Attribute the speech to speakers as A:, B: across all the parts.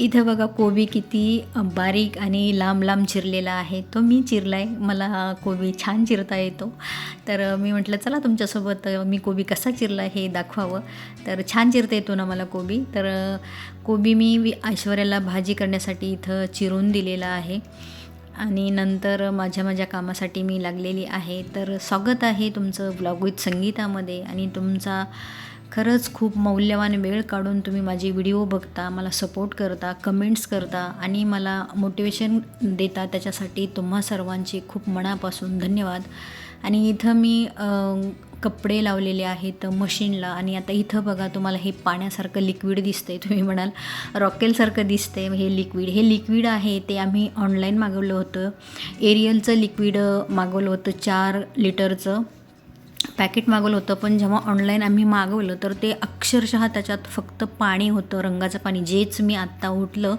A: इथं बघा कोबी किती बारीक आणि लांब लांब चिरलेला आहे. तो मी चिरला आहे मला कोबी छान चिरता येतो. तर मी म्हटलं चला तुमच्यासोबत मी कोबी कसा चिरला हे दाखवावं. तर छान चिरता येतो ना मला कोबी. तर कोबी मी ऐश्वर्याला भाजी करण्यासाठी इथं चिरून दिलेला आहे. आणि नंतर माझ्या माझ्या कामासाठी मी लागलेली आहे. तर स्वागत आहे तुमचं ब्लॉग विथ संगीतामध्ये. आणि तुमचा खरंच खूप मौल्यवान वेळ काढून तुम्ही माझे व्हिडिओ बघता मला सपोर्ट करता कमेंट्स करता आणि मला मोटिवेशन देता त्याच्यासाठी तुम्हा सर्वांचे खूप मनापासून धन्यवाद. आणि इथं मी कपडे लावलेले आहेत मशीनला आणि आता इथं बघा तुम्हाला हे पाण्यासारखं लिक्विड दिसतंय तुम्ही म्हणाल. रॉकेलसारखं दिसतंय हे लिक्विड हे लिक्विड आहे ते आम्ही ऑनलाईन मागवलं होतं. एरियलचं लिक्विड मागवलं होतं चार लिटरचं पॅकेट मागवलं होतं पण जेव्हा ऑनलाईन आम्ही मागवलं तर ते अक्षरशः त्याच्यात फक्त पाणी होतं रंगाचं पाणी. जेच मी आत्ता उठलं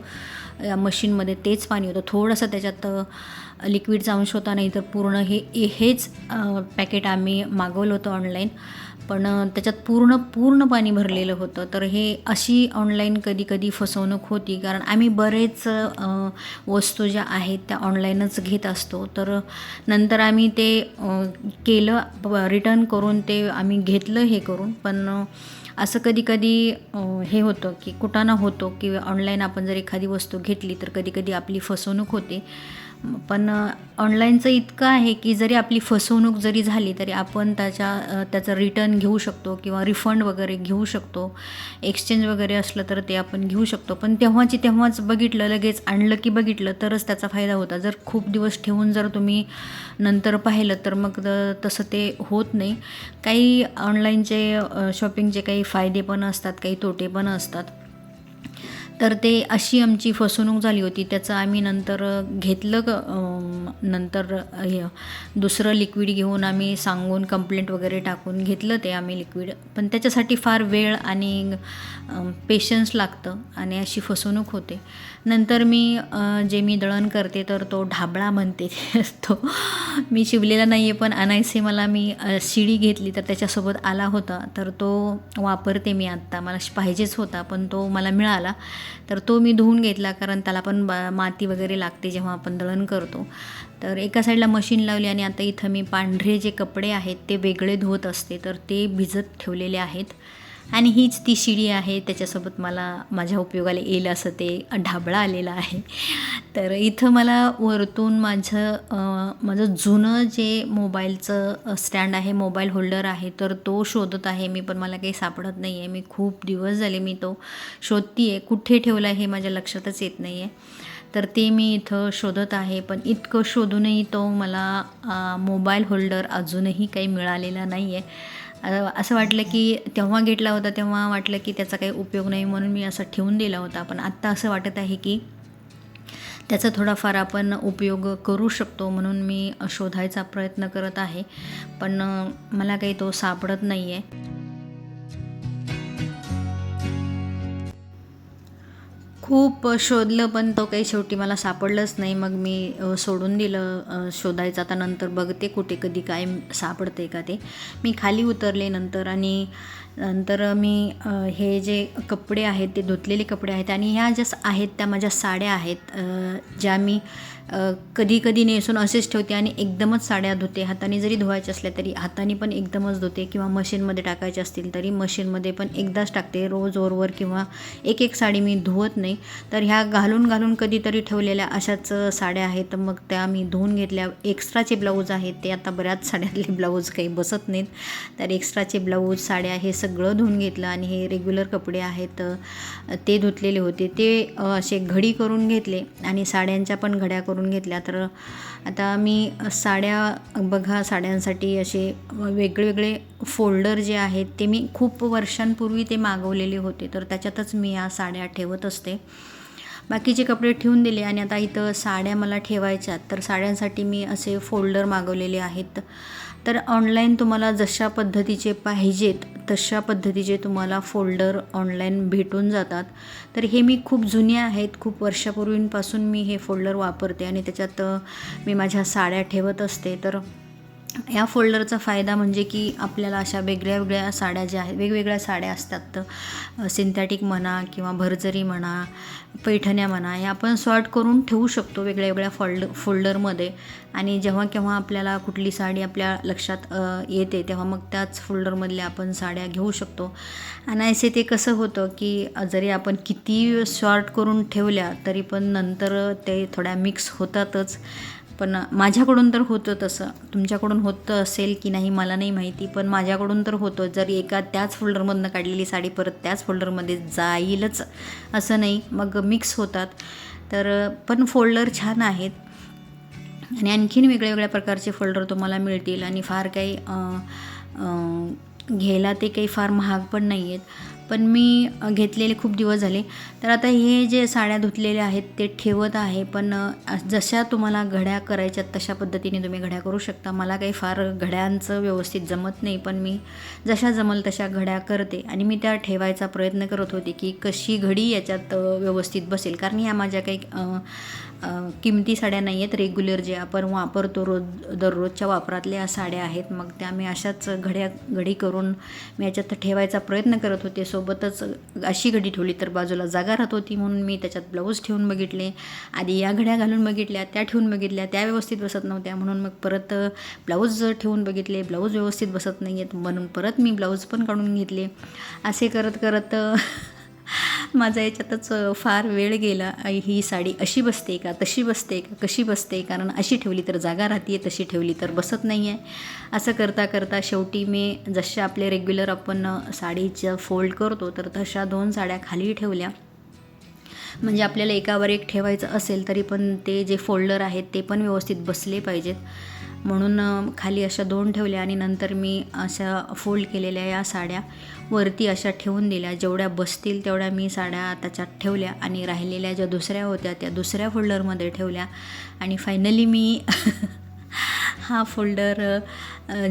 A: या मशीनमध्ये तेच पाणी होतं. थोडंसं त्याच्यात लिक्विडचा अंश होता नाही तर पूर्ण हे हेच पॅकेट आम्ही मागवलं होतं ऑनलाईन पण त्याच्यात पूर्ण पूर्ण पाणी भरलेलं होतं. तर हे अशी ऑनलाईन कधी कधी फसवणूक होती. कारण आम्ही बरेच वस्तू ज्या आहेत त्या ऑनलाईनच घेत असतो. तर नंतर आम्ही ते केलं रिटर्न करून ते आम्ही घेतलं हे करून. पण असं कधी कधी हे होतं की कुठाना होतो की ऑनलाईन आपण जर एखादी वस्तू घेतली तर कधी कधी आपली फसवणूक होते. पण ऑनलाईनचं इतकं आहे की जरी आपली फसवणूक जरी झाली तरी आपण त्याच्या त्याचं रिटर्न घेऊ शकतो किंवा रिफंड वगैरे घेऊ शकतो. एक्सचेंज वगैरे असलं तर ते आपण घेऊ शकतो. पण तेव्हाची तेव्हाच बघितलं लगेच आणलं की बघितलं तरच त्याचा फायदा होता. जर खूप दिवस ठेवून जर तुम्ही नंतर पाहिलं तर मग तसं ते होत नाही. काही ऑनलाईनचे शॉपिंगचे काही फायदे पण असतात काही तोटे पण असतात. तर ते अशी आमची फसवणूक झाली होती. त्याचं आम्ही नंतर घेतलं ग नंतर हे दुसरं लिक्विड घेऊन आम्ही सांगून कंप्लेंट वगैरे टाकून घेतलं ते आम्ही लिक्विड पण त्याच्यासाठी फार वेळ आणि पेशन्स लागतं आणि अशी फसवणूक होते. नंतर मी जे मी दळण करते तर तो ढाबळा म्हणते तो मी शिवलेला नाही आहे पण अनायसे मला मी शिडी घेतली तर त्याच्यासोबत आला होता. तर तो वापरते मी आत्ता. मला श- पाहिजेच होता पण तो मला मिळाला. तर तो मी धुवून घेतला कारण त्याला पण माती वगैरे लागते जेव्हा आपण दळण करतो. तर एका साईडला मशीन लावली आणि आता इथं मी पांढरे जे कपडे आहेत ते वेगळे धुवत असते. तर ते भिजत ठेवलेले आहेत. आणि हीच ती शिडी आहे त्याच्यासोबत मला माझ्या उपयोगाला येईल असं ते ढाबळा आलेला आहे. तर इथं मला वरतून माझं माझं जुनं जे मोबाईलचं स्टँड आहे मोबाईल होल्डर आहे तर तो शोधत आहे. मी पण मला काही सापडत नाही आहे मी खूप दिवस झाले मी तो शोधती आहे कुठे ठेवला आहे हे माझ्या लक्षातच येत नाही आहे तर ते मी इथं शोधत आहे. पण इतकं शोधूनही तो मला मोबाईल होल्डर अजूनही काही मिळालेला नाही आहे असं वाटलं की तेव्हा घेतला होता तेव्हा वाटलं की त्याचा काही उपयोग नाही म्हणून मी असा ठेवून दिला होता. पण आत्ता असं वाटत आहे की त्याचा थोडाफार आपण उपयोग करू शकतो म्हणून मी शोधायचा प्रयत्न करत आहे. पण मला काही तो सापडत नाही आहे खूप शोधलं पण तो काही शेवटी मला सापडलंच नाही. मग मी सोडून दिलं शोधायचं. आता नंतर बघते कुठे कधी काय सापडते का ते. मी खाली उतरले नंतर आणि नंतर मी हे जे कपडे आहेत ते धुतलेले कपडे आहेत आणि ह्या ज्या आहेत त्या माझ्या साड्या आहेत ज्या मी कधी कधी नेसून असेच ठेवते आणि एकदमच साड्या धुते. हाताने जरी धुवायच्या असल्या तरी हाताने पण एकदमच धुते किंवा मशीनमध्ये टाकायचे असतील तरी मशीनमध्ये पण एकदाच टाकते. रोज ओरवर किंवा एक एक साडी मी धुवत नाही. तर ह्या घालून घालून कधीतरी ठेवलेल्या अशाच साड्या आहेत. मग त्या मी धुवून घेतल्या. एक्स्ट्राचे ब्लाऊज आहेत. ते आता बऱ्याच साड्यातले ब्लाऊज काही बसत नाहीत. तर एक्स्ट्राचे ब्लाऊज साड्या हे सगळं धुवून घेतलं आणि हे रेग्युलर कपडे आहेत. ते धुतलेले होते. ते असे घडी करून घेतले आणि साड्यांच्या पण घड्या करून घेतल्या. तर आता मी साड्या बघा साड्यांसाठी असे वेगवेगळे फोल्डर जे आहेत ते मी खूप वर्षांपूर्वी ते मागवलेले होते. तर त्याच्यातच मी या साड्या ठेवत असते. बाकीचे कपडे ठेवून दिले आणि आता इथं साड्या मला ठेवायच्यात तर साड्यांसाठी मी असे फोल्डर मागवलेले आहेत. तर ऑनलाईन तुम्हाला जशा पद्धतीचे पाहिजेत तशा पद्धतीचे तुम्हाला फोल्डर ऑनलाईन भेटून जातात. तर हे मी खूप जुने आहेत. खूप वर्षापूर्वींपासून मी हे फोल्डर वापरते आणि त्याच्यात मी माझ्या साड्या ठेवत असते. तर या फोल्डरचा फायदा म्हणजे की आपल्याला अशा वेगळ्या वेगळ्या साड्या ज्या आहेत वेगवेगळ्या साड्या असतात. तर सिंथॅटिक म्हणा किंवा भरजरी म्हणा पैठण्या म्हणा या आपण सॉर्ट करून ठेवू शकतो वेगळ्या वेगळ्या फोल्ड फोल्डरमध्ये आणि जेव्हा केव्हा आपल्याला कुठली साडी आपल्या लक्षात येते तेव्हा मग त्याच फोल्डरमधल्या आपण साड्या घेऊ शकतो. आणि असे ते कसं होतं की जरी आपण किती सॉर्ट करून ठेवल्या तरी पण नंतर ते थोड्या मिक्स होतातच. पण माझ्याकडून तर होतं तसं. तुमच्याकडून होतं असेल की नाही मला नाही माहिती पण माझ्याकडून तर होतं. जर एका त्याच फोल्डरमधनं काढलेली साडी परत त्याच फोल्डरमध्ये जाईलच असं नाही. मग मिक्स होतात. तर पण फोल्डर छान आहेत. आणि आणखीन वेगळ्या वेगळ्या प्रकारचे फोल्डर तुम्हाला मिळतील. आणि फार काही घ्यायला ते काही फार महाग पण नाही आहेत पण मी घेतलेले खूप दिवस झाले. तर आता हे जे साड्या धुतलेल्या आहेत ते ठेवत आहे पण जशा तुम्हाला घड्या करायच्या तशा पद्धतीने तुम्ही घड्या करू शकता. मला काही फार घड्यांचं व्यवस्थित जमत नाही पण मी जशा जमल तशा घड्या करते. आणि मी त्या ठेवायचा प्रयत्न करत होते की कशी घडी याच्यात व्यवस्थित बसेल. कारण ह्या माझ्या काही किमती साड्या नाही आहेत. रेग्युलर जे आपण वापरतो रोज दररोजच्या वापरातल्या साड्या आहेत. मग त्या मी अशाच घड्या घडी करून मी याच्यात ठेवायचा प्रयत्न करत होते. सो सोबतच अशी घडी ठेवली तर बाजूला जागा राहत होती म्हणून मी त्याच्यात ब्लाऊज ठेवून बघितले. आधी या घड्या घालून बघितल्या त्या ठेवून बघितल्या त्या व्यवस्थित बसत नव्हत्या. म्हणून मग परत ब्लाऊज ठेवून बघितले. ब्लाऊज व्यवस्थित बसत नाही आहेत म्हणून परत मी ब्लाऊज पण काढून घेतले. असे करत करत माझा याच्यातच फार वेळ गेला. ही साडी अशी बसते का तशी बसते का कशी बसते? कारण अशी ठेवली तर जागा राहते तशी ठेवली तर बसत नाही आहे असं करता करता शेवटी मी जशा आपले रेग्युलर आपण साडीचं फोल्ड करतो तर तशा दोन साड्या खाली ठेवल्या. म्हणजे आपल्याला एकावर एक ठेवायचं असेल तरी पण ते जे फोल्डर आहेत ते पण व्यवस्थित बसले पाहिजेत. म्हणून खाली अशा दोन ठेवल्या आणि नंतर मी अशा फोल्ड केलेल्या या साड्या वरती अशा ठेवून दिल्या. जेवढ्या बसतील तेवढ्या मी साड्या त्याच्यात ठेवल्या आणि राहिलेल्या ज्या दुसऱ्या होत्या त्या दुसऱ्या फोल्डरमध्ये ठेवल्या. आणि फायनली मी हा फोल्डर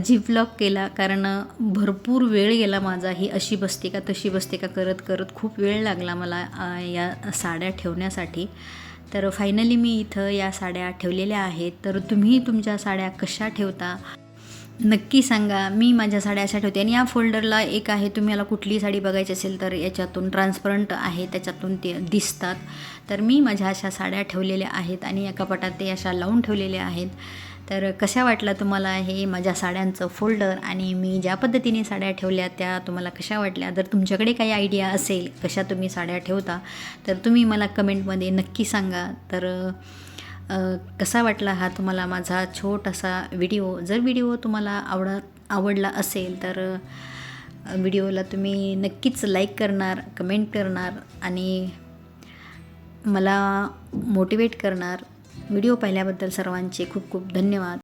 A: झिपलॉक केला कारण भरपूर वेळ गेला माझा ही अशी बसते का तशी बसते का करत करत खूप वेळ लागला मला या साड्या ठेवण्यासाठी. तर फायनली मी इथं या साड्या ठेवलेल्या आहेत. तर तुम्ही तुमच्या साड्या कशा ठेवता? नक्की सांगा. मी माझ्या साड्या अशा ठेवते. आणि या फोल्डरला एक आहे तुम्ही मला कुठली साडी बघायची असेल तर याच्यातून ट्रान्सपरंट आहे त्याच्यातून ते दिसतात. तर मी माझ्या अशा साड्या ठेवलेल्या आहेत आणि या कपाटात ते अशा लावून ठेवलेल्या आहेत. तर कशा वाटला तुम्हाला हे माझ्या साड्यांचं फोल्डर आणि मी ज्या पद्धतीने साड्या ठेवल्या त्या तुम्हाला कशा वाटल्या? जर तुमच्याकडे काही आयडिया असेल कशा तुम्ही साड्या ठेवता तर तुम्ही मला कमेंटमध्ये नक्की सांगा. तर कसा वाटला हा तुम्हाला माझा छोटासा व्हिडिओ? जर व्हिडिओ तुम्हाला आवडत आवडला असेल तर व्हिडिओला तुम्ही नक्कीच लाईक करणार कमेंट करणार आणि मला मोटिवेट करणार. व्हिडिओ पाहिल्याबद्दल सर्वांचे खूप खूप धन्यवाद.